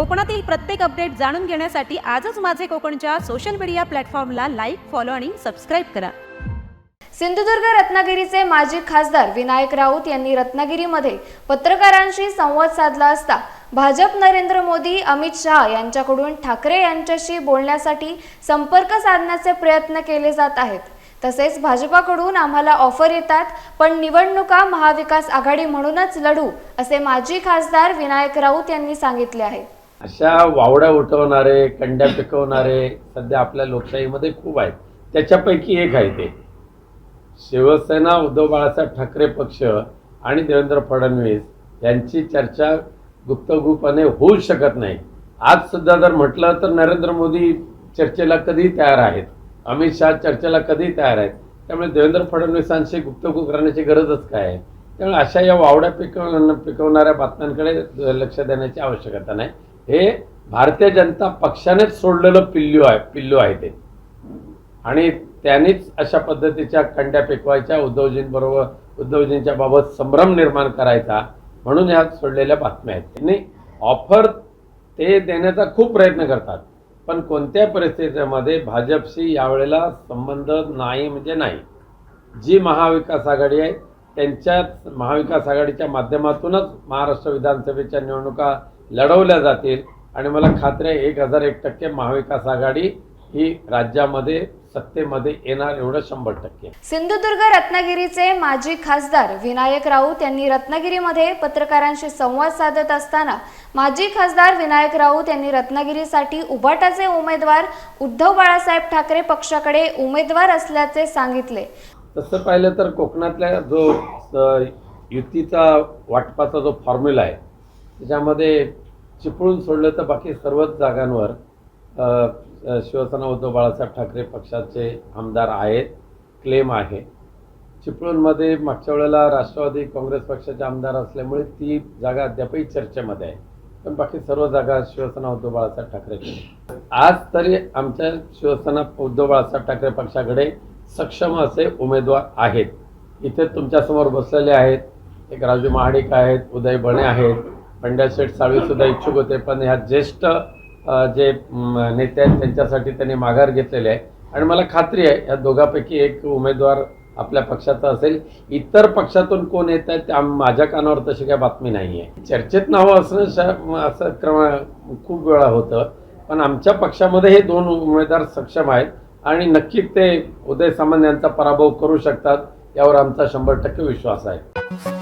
कोकणातील प्रत्येक अपडेट जाणून घेण्यासाठी आजच माझे कोकणच्या सोशल मीडिया प्लॅटफॉर्मला लाईक फॉलो आणि सबस्क्राईब करा. सिंधुदुर्ग रत्नागिरीचे माजी खासदार विनायक राऊत यांनी रत्नागिरीमध्ये पत्रकारांशी संवाद साधला असता भाजप नरेंद्र मोदी अमित शहा यांच्याकडून ठाकरे यांच्याशी बोलण्यासाठी संपर्क साधण्याचे प्रयत्न केले जात आहेत. तसेच भाजपाकडून आम्हाला ऑफर येतात पण निवडणुका महाविकास आघाडी म्हणूनच लढू असे माजी खासदार विनायक राऊत यांनी सांगितले आहे. अशा वावड्या उठवणारे कंड्या पिकवणारे सध्या आपल्या लोकशाहीमध्ये खूप आहेत. त्याच्यापैकी एक आहे ते. शिवसेना उद्धव बाळासाहेब ठाकरे पक्ष आणि देवेंद्र फडणवीस यांची चर्चा गुप्तगुप्तपणे होऊ शकत नाही. आज सुद्धा जर म्हटलं तर नरेंद्र मोदी चर्चेला कधी तयार आहेत. अमित शहा चर्चेला कधी तयार आहेत. त्यामुळे देवेंद्र फडणवीसांशी गुप्तगुप करण्याची गरजच काय आहे? त्यामुळे अशा या वावड्या पिकव पिकवणाऱ्या बातम्यांकडे लक्ष देण्याची आवश्यकता नाही. हे भारतीय जनता पक्षानेच सोडलेलं पिल्लू आहे पिल्लू आहे ते. आणि त्यांनीच अशा पद्धतीच्या कंड्या पेकवायच्या उद्धवजींबरोबर उद्धवजींच्या बाबत संभ्रम निर्माण करायचा म्हणून ह्या सोडलेल्या बातम्या आहेत. त्यांनी ऑफर ते देण्याचा खूप प्रयत्न करतात पण कोणत्या परिस्थितीमध्ये भाजपशी यावेळेला संबंध नाही म्हणजे नाही. जी महाविकास आघाडी आहे त्यांच्याच महाविकास आघाडीच्या माध्यमातूनच महाराष्ट्र विधानसभेच्या निवडणुका लढवल्या जातील. आणि मला खात्री आहे एक हजार एक टक्के महाविकास आघाडी ही राज्यामध्ये सत्तेमध्ये येणार एवढं शंभर टक्के. सिंधुदुर्ग रत्नागिरीचे माजी खासदार विनायक राऊत यांनी रत्नागिरीमध्ये पत्रकारांशी संवाद साधत असताना माजी खासदार विनायक राऊत यांनी रत्नागिरीसाठी उभाटाचे उमेदवार उद्धव बाळासाहेब ठाकरे पक्षाकडे उमेदवार असल्याचे सांगितले. तसं पाहिलं तर कोकणातल्या जो युतीचा वाटपाचा जो फॉर्म्युला आहे त्याच्यामध्ये चिपळूण सोडलं तर बाकी सर्वच जागांवर शिवसेना उद्धव बाळासाहेब ठाकरे पक्षाचे आमदार आहेत क्लेम आहे. चिपळूणमध्ये मागच्या वेळेला राष्ट्रवादी काँग्रेस पक्षाचे आमदार असल्यामुळे ती जागा अद्यापही चर्चेमध्ये आहे. पण बाकी सर्व जागा शिवसेना उद्धव बाळासाहेब ठाकरे आज तरी आमच्या शिवसेना उद्धव बाळासाहेब ठाकरे पक्षाकडे सक्षम असे उमेदवार आहेत. इथे तुमच्यासमोर बसलेले आहेत एक राजू महाडिक आहेत उदय बणे आहेत पंड्या शेठ साळवी सुद्धा इच्छुक होते पण ह्या ज्येष्ठ जे नेते आहेत त्यांच्यासाठी त्यांनी माघार घेतलेले आहे. आणि मला खात्री आहे या दोघांपैकी एक उमेदवार आपल्या पक्षाचा असेल. इतर पक्षातून कोण येत आहेत त्या माझ्या कानावर तशी काही बातमी नाही आहे. चर्चेत नावं असणं श असं क्रम खूप वेळा होतं. पण आमच्या पक्षामध्ये हे दोन उमेदवार सक्षम आहेत आणि नक्की ते उदय सामंत यांचा पराभव करू शकतात यावर आमचा शंभर टक्के विश्वास आहे.